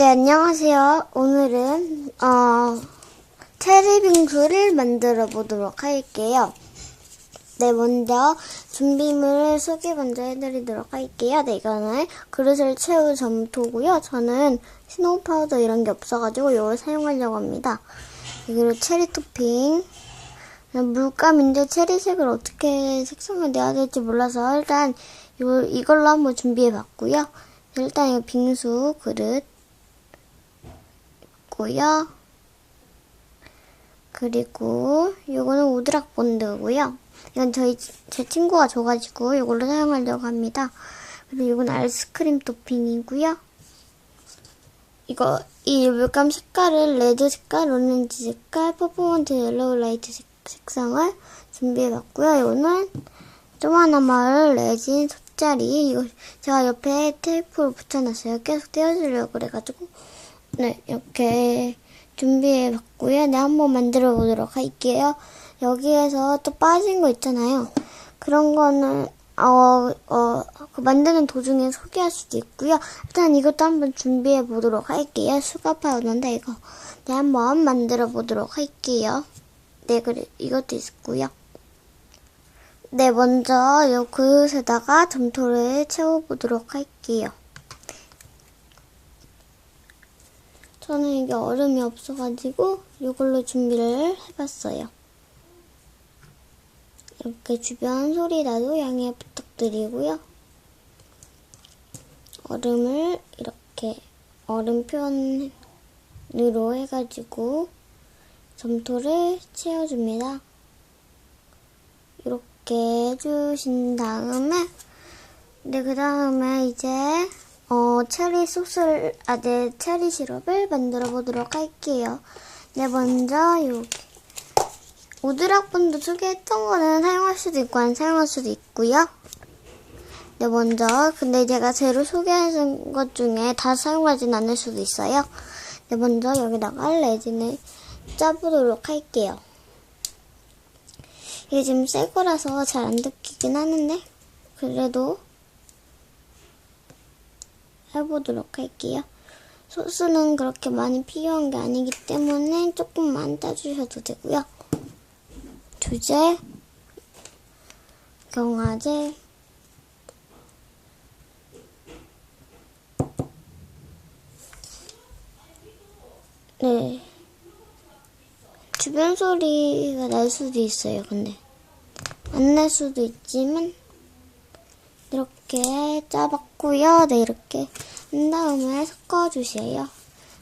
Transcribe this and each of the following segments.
네, 안녕하세요. 오늘은, 어, 체리 빙수를 만들어 보도록 할게요. 네, 먼저 준비물을 소개 먼저 해드리도록 할게요. 네, 이거는 그릇을 채울 점토고요. 저는 스노우 파우더 이런 게 없어가지고 이걸 사용하려고 합니다. 그리고 체리 토핑. 물감인데 체리색을 어떻게 색상을 내야 될지 몰라서 일단 이걸, 이걸로 한번 준비해 봤고요. 일단 이 빙수 그릇 있고요. 그리고 요거는 우드락 본드고요. 이건 저희 제 친구가 줘가지고 이걸로 사용하려고 합니다. 그리고 이건 아이스크림 토핑이고요. 이거 이 물감 색깔을 레드 색깔, 오렌지 색깔, 퍼포먼트 옐로우 라이트 색, 색상을 준비해봤고요. 이거는 조그마한 마을 레진 솥자리 이거 제가 옆에 테이프를 붙여놨어요. 계속 떼어주려고 그래가지고 네 이렇게 준비해 봤고요. 네 한번 만들어 보도록 할게요. 여기에서 또 빠진 거 있잖아요. 그런 거는 어, 어, 그 만드는 도중에 소개할 수도 있고요. 일단 이것도 한번 준비해 보도록 할게요. 수가 파우더인데 이거 네 한번 만들어 보도록 할게요. 네 그래 이것도 있고요. 네 먼저 요 그릇에다가 점토를 채워보도록 할게요. 저는 이게 얼음이 없어가지고 이걸로 준비를 해봤어요. 이렇게 주변 소리 나도 양해 부탁드리고요. 얼음을 이렇게 얼음 표현으로 해가지고 점토를 채워줍니다. 이렇게 해주신 다음에 네, 그 다음에 이제 어, 체리 소스를, 아, 네, 체리 시럽을 만들어 보도록 할게요. 네, 먼저 여기 오드락분도 소개했던 거는 사용할 수도 있고 안 사용할 수도 있고요. 네, 먼저 근데 제가 재료 소개한 것 중에 다 사용하진 않을 수도 있어요. 네, 먼저 여기다가 레진을 짜보도록 할게요. 이게 지금 새 거라서 잘안 느끼긴 하는데 그래도 해보도록 할게요. 소스는 그렇게 많이 필요한 게 아니기 때문에 조금만 따주셔도 되고요. 주제, 경화제, 네. 주변 소리가 날 수도 있어요, 근데. 안 날 수도 있지만, 이렇게 짜봤고요. 네, 이렇게 한 다음에 섞어주세요.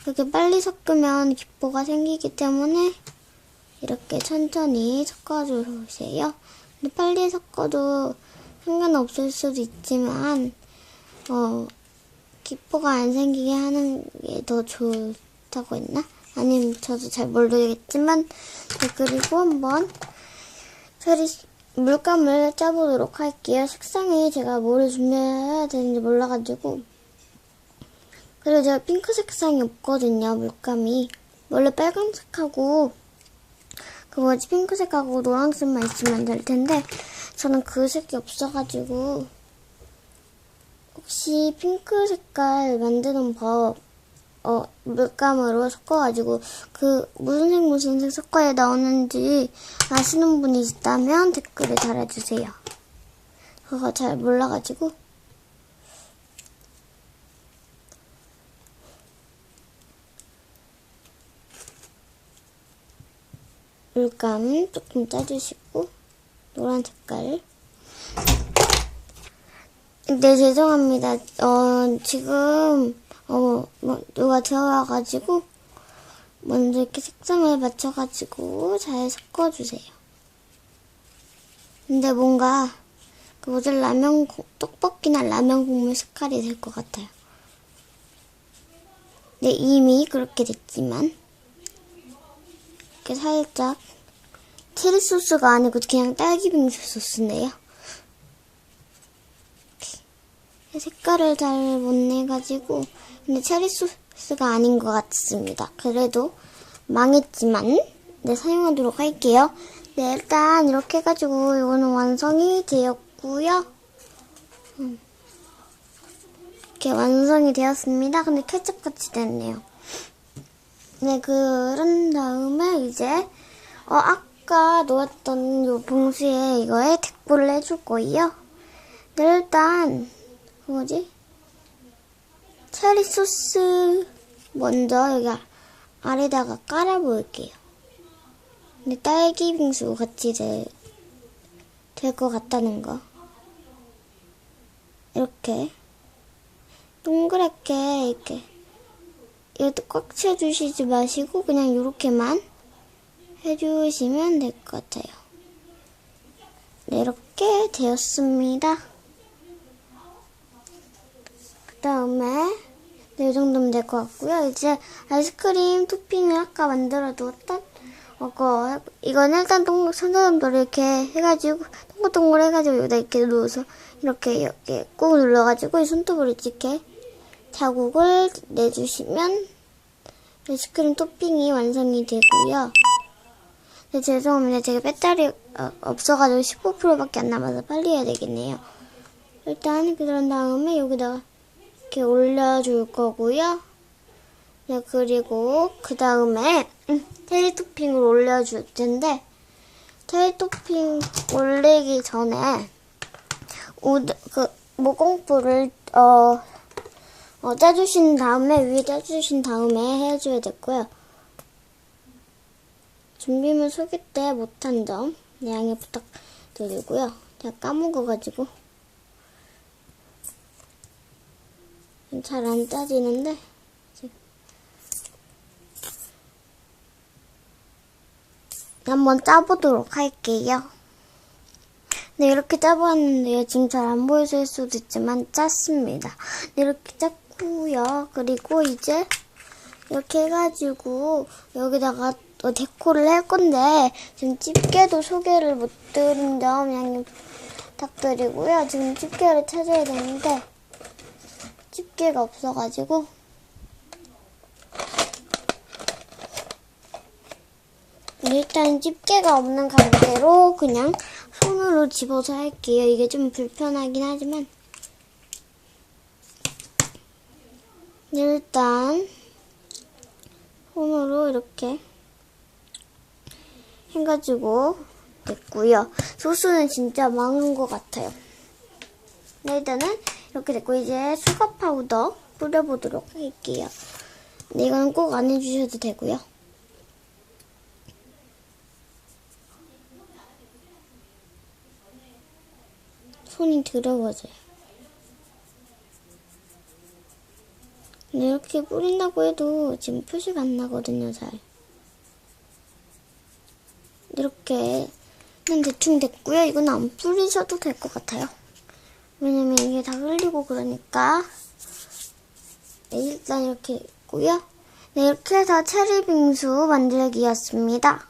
이렇게 빨리 섞으면 기포가 생기기 때문에 이렇게 천천히 섞어주세요. 근데 빨리 섞어도 상관없을 수도 있지만, 어, 기포가 안 생기게 하는 게 더 좋다고 했나? 아니면 저도 잘 모르겠지만, 네, 그리고 한번 처리, 물감을 짜보도록 할게요. 색상이 제가 뭐를 준비해야 되는지 몰라가지고. 그리고 제가 핑크 색상이 없거든요, 물감이. 원래 빨간색하고, 그 뭐지, 핑크색하고 노란색만 있으면 될 텐데, 저는 그 색이 없어가지고, 혹시 핑크 색깔 만드는 법, 어, 물감으로 섞어가지고, 그, 무슨 색, 무슨 색 섞어야 나오는지 아시는 분이 있다면 댓글에 달아주세요. 그거 잘 몰라가지고. 물감 조금 짜주시고, 노란 색깔. 네, 죄송합니다. 어, 지금, 어, 뭐, 누가 들어와가지고, 먼저 이렇게 색상을 맞춰가지고 잘 섞어주세요. 근데 뭔가, 그 뭐지, 라면, 고- 떡볶이나 라면 국물 색깔이 될 것 같아요. 네, 이미 그렇게 됐지만, 이렇게 살짝, 체리 소스가 아니고 그냥 딸기 빙수 소스인데요. 색깔을 잘 못 내가지고 근데 체리 소스가 아닌 것 같습니다. 그래도 망했지만 네 사용하도록 할게요. 네 일단 이렇게 해가지고 이거는 완성이 되었고요. 음. 이렇게 완성이 되었습니다. 근데 케첩같이 됐네요. 네, 그런 다음에 이제, 어, 아까 놓았던 요 봉수에 이거에 데코를 해줄 거예요. 네, 일단, 그 뭐지? 체리 소스 먼저 여기 아- 아래다가 깔아볼게요. 근데 딸기 빙수 같이 될것 같다는 거. 이렇게 동그랗게 이렇게 이것도 꽉 채주시지 마시고 그냥 이렇게만 해주시면 될 것 같아요. 네, 이렇게 되었습니다. 그 다음에 네, 이 정도면 될 것 같고요. 이제 아이스크림 토핑을 아까 만들어 두었던 이거 이건 일단 동 선사점도 이렇게 해가지고 동글동글 해가지고 여기다 이렇게 넣어서 이렇게 이렇게 꾹 눌러가지고 이 손톱으로 이렇게 자국을 내주시면 아이스크림 토핑이 완성이 되고요. 네, 죄송합니다. 제가 배터리 어, 없어가지고 15%밖에 안 남아서 빨리 해야 되겠네요. 일단 그런 다음에 여기다가 이렇게 올려줄 거고요. 네, 그리고 그 다음에 테일 토핑을 올려줄 텐데 테일 토핑 올리기 전에 우드, 그 모공풀을 어, 어, 짜주신 다음에 위에 짜주신 다음에 해줘야 됐고요. 준비물 소개 때 못한 점 양해 부탁드리고요. 제가 까먹어가지고 잘 안 짜지는데 한번 짜보도록 할게요. 네, 이렇게 짜보았는데요. 지금 잘 안 보이실 수도 있지만 짰습니다. 네, 이렇게 짰고요. 그리고 이제 이렇게 해가지고 여기다가 또 데코를 할 건데 지금 집게도 소개를 못 드린 점 양해 부탁드리고요. 지금 집게를 찾아야 되는데 집게가 없어가지고 일단 집게가 없는 가게로 그냥 손으로 집어서 할게요. 이게 좀 불편하긴 하지만 일단 손으로 이렇게 해가지고 됐고요. 소스는 진짜 많은 것 같아요. 네, 일단은 이렇게 됐고 이제 수거 파우더 뿌려보도록 할게요. 네, 이거는 꼭안 해주셔도 되고요. 손이 더러워져요. 근데 이렇게 뿌린다고 해도 지금 표시가 안 나거든요, 잘. 이렇게 는 대충 됐고요. 이건 안 뿌리셔도 될 것 같아요. 왜냐면 이게 다 흘리고 그러니까. 네, 일단 이렇게 있고요. 네, 이렇게 해서 체리 빙수 만들기였습니다.